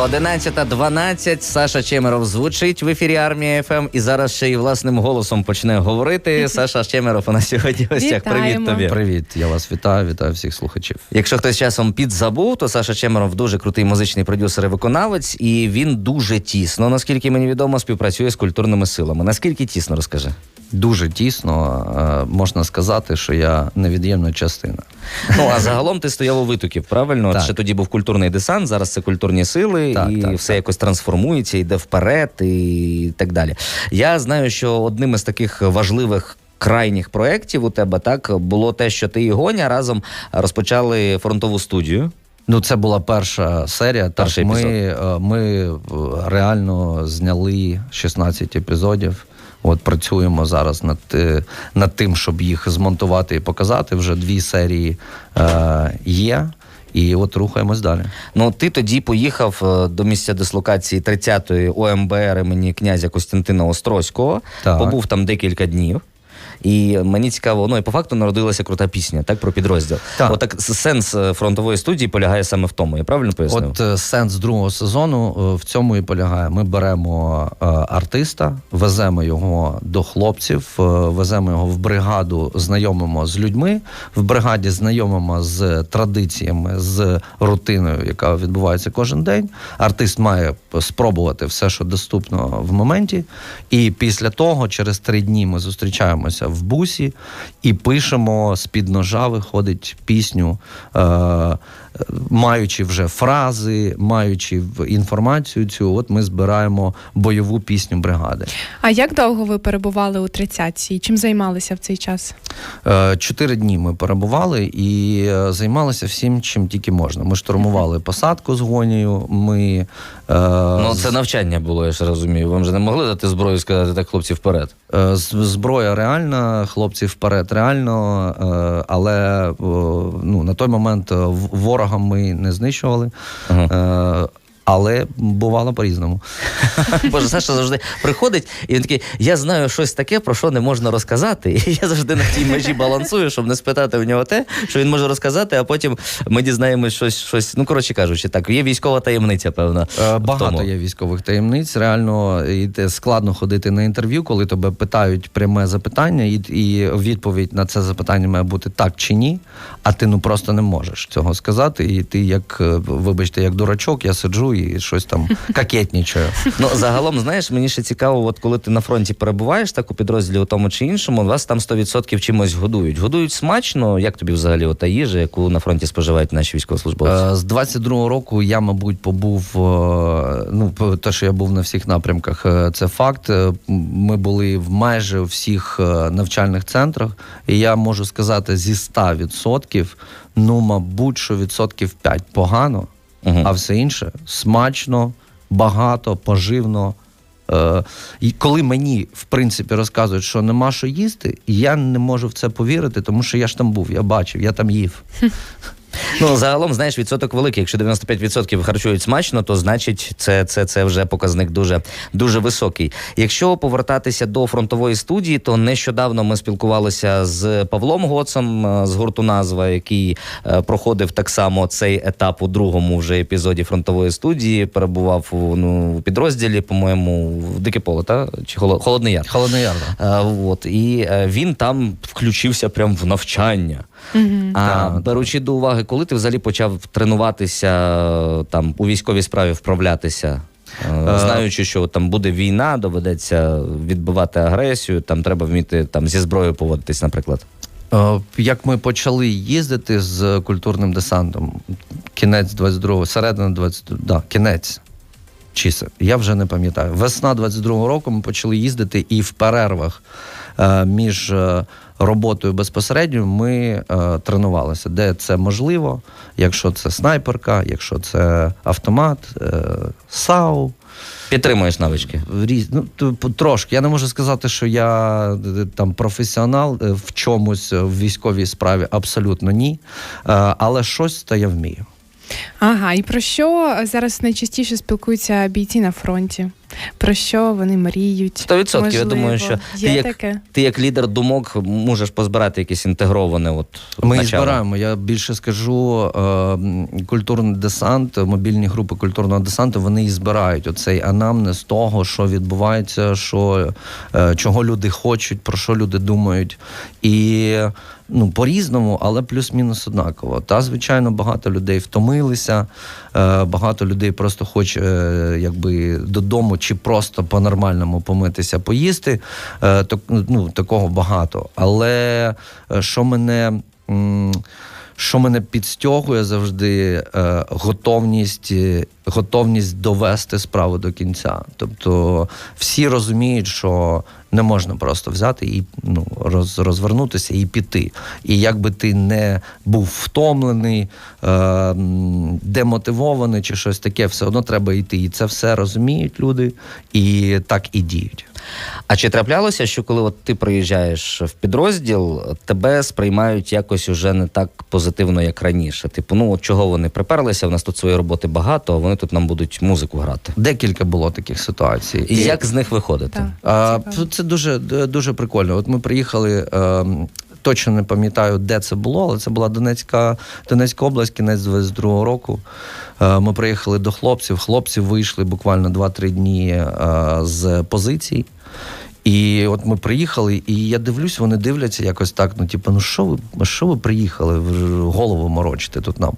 11.12. Саша Чемеров звучить в ефірі Армія ФМ і зараз ще й власним голосом почне говорити. Саша Чемеров у нас сьогодні в гостях. Привіт тобі. Привіт, я вас вітаю, вітаю всіх слухачів. Якщо хтось часом підзабув, то Саша Чемеров дуже крутий музичний продюсер і виконавець, і він дуже тісно, наскільки мені відомо, співпрацює з культурними силами. Наскільки тісно розкажи? Дуже тісно можна сказати, що я невід'ємна частина. Ну а загалом ти стояв у витоків, правильно? Так. Ще тоді був культурний десант, зараз це культурні сили, Так, і так, все так. якось трансформується, йде вперед і так далі. Я знаю, що одним із таких важливих. Крайніх проєктів у тебе так було те, що ти і Гоня разом розпочали фронтову студію. Ну, це була перша серія. Так, ми, е, ми е, реально зняли 16 епізодів. От працюємо зараз над, е, над тим, щоб їх змонтувати і показати. Вже дві серії е, є. І от рухаємось далі. Ну, ти тоді поїхав е, до місця дислокації 30-ї ОМБР імені князя Костянтина Острозького, Так. побув там декілька днів. І мені цікаво, ну і по факту народилася крута пісня, так про підрозділ. Так. Отак с- сенс е, фронтової студії полягає саме в тому. Я правильно пояснив? От е, сенс другого сезону е, в цьому і полягає. Ми беремо артиста, веземо його до хлопців, веземо його в бригаду, знайомимо з людьми. В бригаді знайомимо з традиціями, з рутиною, яка відбувається кожен день. Артист має спробувати все, що доступно в моменті. І після того, через три дні, ми зустрічаємося в бусі і пишемо з-під ножа, виходить пісню. Е- маючи вже фрази, маючи інформацію цю, от ми збираємо бойову пісню бригади. А як довго ви перебували у тридцятці? Чим займалися в цей час? Е, Чотири дні ми перебували і е, займалися всім, чим тільки можна. Ми штурмували посадку з гонію. Ми е, Ну, це навчання було, я ж розумію. Вам же не могли дати зброю і сказати так, хлопці, вперед. Зброя реальна, хлопці вперед реально, але ну, на той момент е, в- ворога ми не знищували. Ага. Але бувало по-різному. Боже, Саша завжди приходить, і він такий: я знаю щось таке, про що не можна розказати. І я завжди на тій межі балансую, щоб не спитати у нього те, що він може розказати, а потім ми дізнаємось щось, щось. Ну, коротше кажучи, так, є військова таємниця, певна. Е, Багато тому. є військових таємниць. Реально і складно ходити на інтерв'ю, коли тебе питають пряме запитання, і, і відповідь на це запитання має бути так чи ні. А ти ну просто не можеш цього сказати. І ти, як е, вибачте, як дурачок, я сиджу і щось там кокетнічаю. Ну, загалом, знаєш, мені ще цікаво, от коли ти на фронті перебуваєш, так у підрозділі у тому чи іншому, вас там 100% чимось годують. Годують смачно. Як тобі взагалі ота їжа, яку на фронті споживають наші військовослужбовці? Е, З 22-го року я, мабуть, побув. е, Ну, те, що я був на всіх напрямках, е, це факт. Ми були в майже у всіх навчальних центрах, і я можу сказати, зі 100%, ну, мабуть, що відсотків 5 погано, Мгм. а все інше смачно, багато, поживно. Е, І коли мені, в принципі, розказують, що нема що їсти, я не можу в це повірити, тому що я ж там був, я бачив, я там їв. Ну, загалом, знаєш, відсоток великий. Якщо 95% харчують смачно, то значить це, це, це вже показник дуже, дуже високий. Якщо повертатися до фронтової студії, то нещодавно ми спілкувалися з Павлом Гоцом е, з гурту назва, який е, проходив так само цей етап у другому вже епізоді фронтової студії. Перебував у, ну, підрозділі, по-моєму, в Дике Поле, та? чи Холодний Яр. Холодний Яр. да. Е, от, і він там включився прямо в навчання. А Так. беручи до уваги, коли ти взагалі почав тренуватися там у військовій справі вправлятися, е, Е. знаючи, що там буде війна, доведеться відбивати агресію, там треба вміти там зі зброєю поводитись, наприклад. Е, Як ми почали їздити з культурним десантом, кінець 22-го, середина 22-го, да, кінець. Чи я вже не пам'ятаю. Весна 22-го року ми почали їздити і в перервах між роботою безпосередньо ми е, тренувалися, де це можливо, якщо це снайперка, якщо це автомат, е, САУ. Підтримуєш навички. Різ... Ну, т- трошки. Я не можу сказати, що я е, там професіонал е, в чомусь е, в військовій справі абсолютно ні. Е, Але щось то я вмію. Ага, і про що зараз найчастіше спілкуються бійці на фронті? Про що вони мріють? Сто відсотків. Я думаю, що ти як, таке. ти як лідер думок можеш позбирати якесь інтегроване. От Ми начало. збираємо. Я більше скажу, е, культурний десант, мобільні групи культурного десанту, вони і збирають оцей анамнез того, що відбувається, що, е, чого люди хочуть, про що люди думають. І ну, по-різному, але плюс-мінус однаково. Та, звичайно, багато людей втомилися, е, багато людей просто хоче е, якби додому чи просто по-нормальному помитися, поїсти. Е, так, ну, такого багато. Але е, що мене. Що мене підстягує завжди е, готовність, е, готовність довести справу до кінця. Тобто всі розуміють, що не можна просто взяти і ну, роз, розвернутися і піти. І якби ти не був втомлений, е, демотивований чи щось таке, все одно треба йти. І це все розуміють люди, і так і діють. А чи траплялося, що коли от ти приїжджаєш в підрозділ, тебе сприймають якось уже не так позитивно, як раніше? Типу, ну от чого вони приперлися? У нас тут своєї роботи багато, а вони тут нам будуть музику грати. Декілька було таких ситуацій. І як з них виходити? Так. А, це дуже, дуже прикольно. От ми приїхали. ем, Точно не пам'ятаю, де це було, але це була Донецька, Донецька область, кінець 22-го року. Е, Ми приїхали до хлопців. Хлопці вийшли буквально 2-3 дні е, з позицій. І от ми приїхали, і я дивлюсь, вони дивляться якось так. Ну, типу, ну що ви, що ви приїхали? Голову морочите тут нам.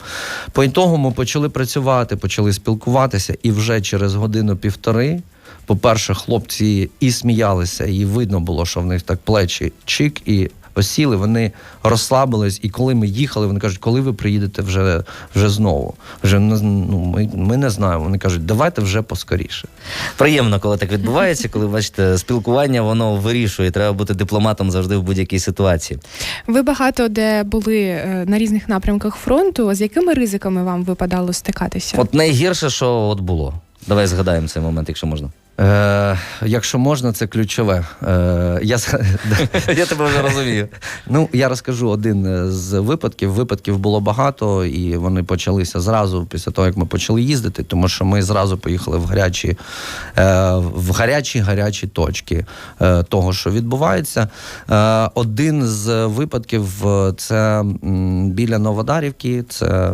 По ітогу ми почали працювати, почали спілкуватися, і вже через годину-півтори. По-перше, хлопці і сміялися, і видно було, що в них так плечі чик і осіли. Вони розслабились. І коли ми їхали, вони кажуть, коли ви приїдете вже, вже знову? Вже не ну, ми, ми не знаємо. Вони кажуть, давайте вже поскоріше. Приємно, коли так відбувається, коли бачите, спілкування воно вирішує. Треба бути дипломатом завжди в будь-якій ситуації. Ви багато де були е, на різних напрямках фронту. З якими ризиками вам випадало стикатися? От найгірше, що от було. Давай згадаємо цей момент, якщо можна. Е, якщо можна, це ключове. Е, я, Я тебе вже розумію. ну, я розкажу один з випадків. Випадків було багато, і вони почалися зразу після того, як ми почали їздити, тому що ми зразу поїхали в гарячі, е, в гарячі гарячі точки е, того, що відбувається. Е, один з випадків е, це біля Новодарівки, це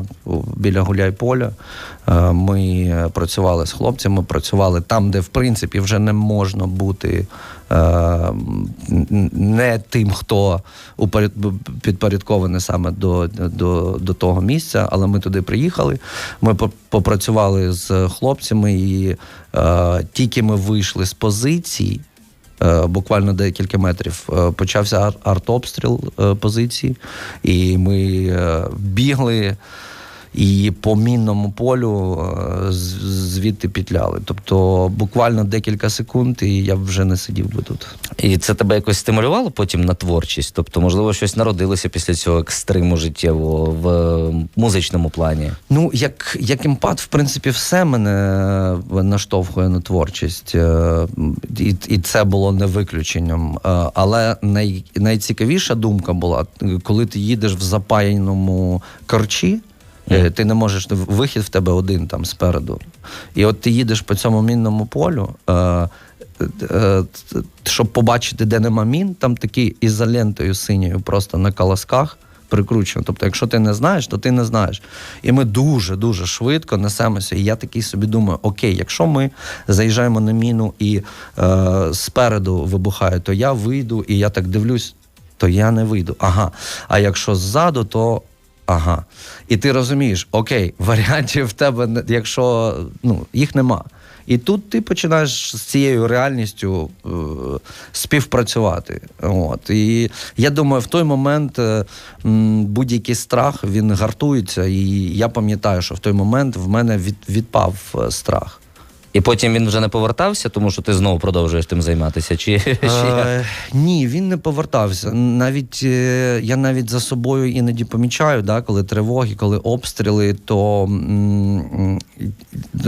біля Гуляйполя. Е, Ми працювали з хлопцями, працювали там, де в принципі вже не можна бути е, не тим, хто підпорядкований саме до, до, до того місця, але ми туди приїхали. Ми попрацювали з хлопцями, і е, тільки ми вийшли з позицій. е, Буквально декілька метрів е, почався артобстріл е, позиції, і ми бігли і по мінному полю е, звідти пітляли. Тобто буквально декілька секунд, і я б вже не сидів би тут. І це тебе якось стимулювало потім на творчість? Тобто, можливо, щось народилося після цього екстриму життєвого в е, музичному плані. Ну, як, як імпат, в принципі, все мене наштовхує на творчість, е, і, і це було не виключенням. Але най, найцікавіша думка була, коли ти їдеш в запаяному корчі. Е, Ти не можеш вихід в тебе один там спереду. І от ти їдеш по цьому мінному полю. Е, е, е, щоб побачити, де нема мін, там такі ізолентою синьою просто на колосках прикручено. Тобто, якщо ти не знаєш, то ти не знаєш. І ми дуже дуже швидко несемося. І я такий собі думаю: окей, якщо ми заїжджаємо на міну і е, спереду вибухає, то я вийду, і я так дивлюсь, то я не вийду. Ага. А якщо ззаду, то. Ага. І ти розумієш, окей, варіантів в тебе, якщо ну, їх нема. І тут ти починаєш з цією реальністю е, співпрацювати. От. І я думаю, в той момент е, будь-який страх він гартується. І я пам'ятаю, що в той момент в мене від, відпав е, страх. І потім він вже не повертався, тому що ти знову продовжуєш тим займатися. Чи, чи? Е, ні, він не повертався. Навіть е, я навіть за собою іноді помічаю, да, коли тривоги, коли обстріли, то м, м,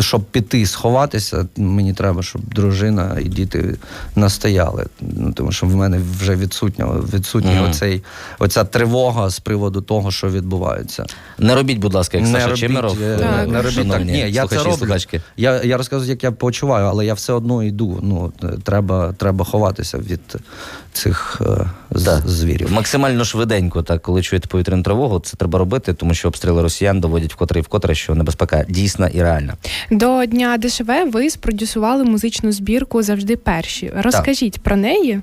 щоб піти сховатися, мені треба, щоб дружина і діти настояли. Ну, тому що в мене вже відсутня, відсутня Мгм. оцей, оця тривога з приводу того, що відбувається. Не робіть, будь ласка, як Не Саша робіть, Чемеров. е, Так. не робіть так. Ні, я це роблю. Я, я розказую, як я почуваю, але я все одно йду. Ну, треба, треба ховатися від цих е, Да. звірів. Максимально швиденько, так, коли чуєте повітряну тривогу, це треба робити, тому що обстріли росіян доводять вкотре і вкотре, що небезпека дійсна і реальна. До дня ДШВ ви спродюсували музичну збірку завжди перші. Розкажіть про неї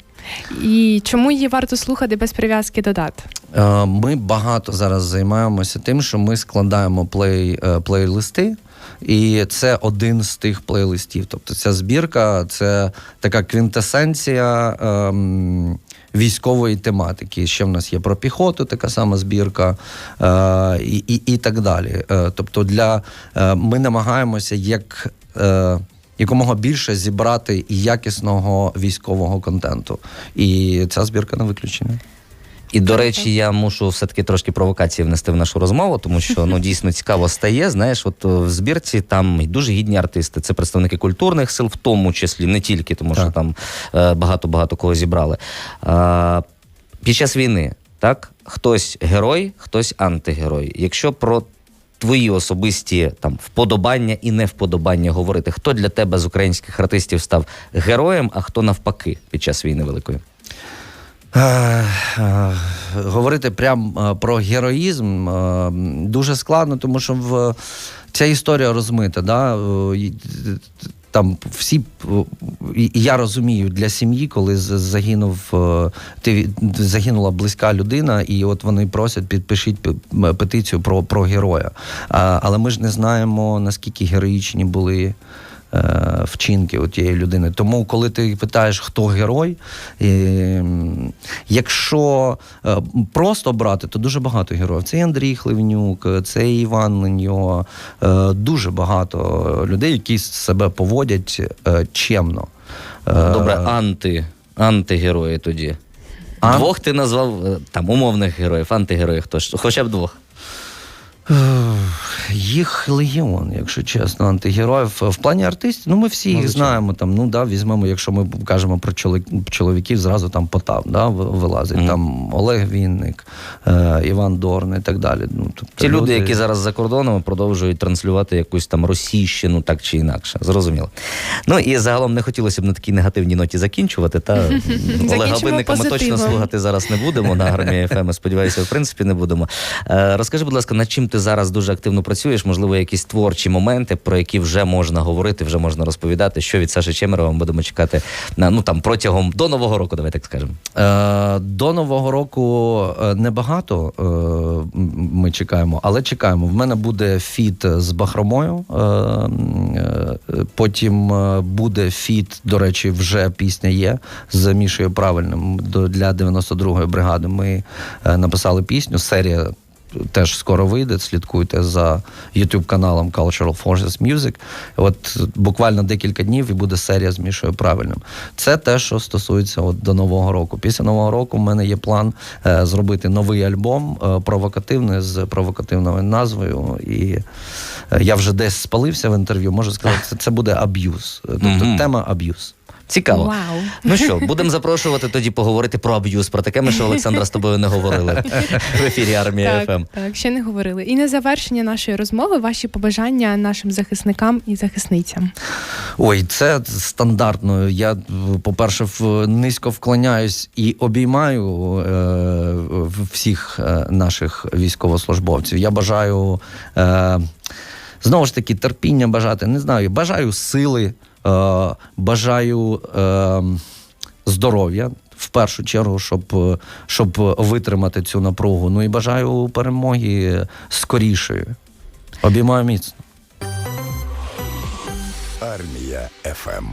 і чому її варто слухати без прив'язки до дат. Е, Ми багато зараз займаємося тим, що ми складаємо плей, е, плейлисти. І це один з тих плейлистів. Тобто ця збірка це така квінтесенція ем, військової тематики. Ще в нас є про піхоту, така сама збірка, е, і, і, і так далі. Е, тобто, для, е, ми намагаємося як. Е, Якомога більше зібрати якісного військового контенту, і ця збірка не виключення. І до речі, я мушу все-таки трошки провокації внести в нашу розмову, тому що ну дійсно цікаво стає. Знаєш, от в збірці там дуже гідні артисти. Це представники культурних сил, в тому числі не тільки, тому що там е, багато багато кого зібрали. А, під час війни так хтось герой, хтось антигерой. Якщо про Твої особисті там вподобання і невподобання говорити, хто для тебе з українських артистів став героєм, а хто навпаки під час війни великої? Е, е, Говорити прям е, про героїзм дуже складно, тому що в ця історія розмита. Да? Там всі я розумію для сім'ї, коли загинув ти загинула близька людина, і от вони просять підпишіть петицію про, про героя. Але ми ж не знаємо наскільки героїчні були вчинки у тієї людини. Тому, коли ти питаєш, хто герой, і, якщо е, просто брати, то дуже багато героїв. Це і Андрій Хливнюк, це і Іван Леньо, е, дуже багато людей, які себе поводять е, чемно. Е, Добре, анти, антигерої тоді. Ан- Двох ти назвав е, там умовних героїв, антигероїв, хто хоча б двох. Їх легіон, якщо чесно, антигероїв. В плані артистів, ну ми всі Ну, їх знаємо. Там, ну да, візьмемо, якщо ми кажемо про чоловіків, зразу там Потап да, ви- вилазить. Мгм. Там Олег Вінник, е, Іван Дорн і так далі. Ну, тобто Ті люди, які зараз за кордоном продовжують транслювати якусь там російщину, так чи інакше. Зрозуміло. Ну і загалом не хотілося б на такій негативній ноті закінчувати. Та Олега Винника ми точно слухати зараз не будемо на армії ФМ. Сподіваюся, в принципі, не будемо. Е, Розкажи, будь ласка, над чим ти зараз дуже активно працюєш? Можливо, якісь творчі моменти, про які вже можна говорити, вже можна розповідати. Що від Саші Чемерова ми будемо чекати на ну там протягом до нового року, давай так скажемо. Е, До Нового року е, небагато е, ми чекаємо, але чекаємо. В мене буде фіт з Бахромою. е, е, Потім е, буде фіт, до речі, вже пісня є з Мішею Правильним до- для 92-ї бригади. Ми е, написали пісню. Серія теж скоро вийде. Слідкуйте за youtube каналом Cultural Forces Music. От буквально декілька днів і буде серія з Мішою правильним. Це те, що стосується от до нового року. Після нового року в мене є план е, зробити новий альбом е, провокативний з провокативною назвою. І е, я вже десь спалився в інтерв'ю. Можу сказати, це, це буде аб'юз. Тобто Мгм. тема аб'юз. Цікаво. Вау. Ну що, будемо запрошувати тоді поговорити про аб'юз, про таке ми ще Олександра з тобою не говорили в ефірі армія ФМ. Так, так, ще не говорили. І на завершення нашої розмови ваші побажання нашим захисникам і захисницям. Ой, це стандартно. Я, по-перше, низько вклоняюсь і обіймаю е, всіх е, наших військовослужбовців. Я бажаю е, знову ж таки терпіння бажати. Не знаю, бажаю сили, бажаю е, здоров'я. В першу чергу, щоб, е, щоб витримати цю напругу. Ну і бажаю перемоги скорішої. Обіймаю міцно. Армія ФМ.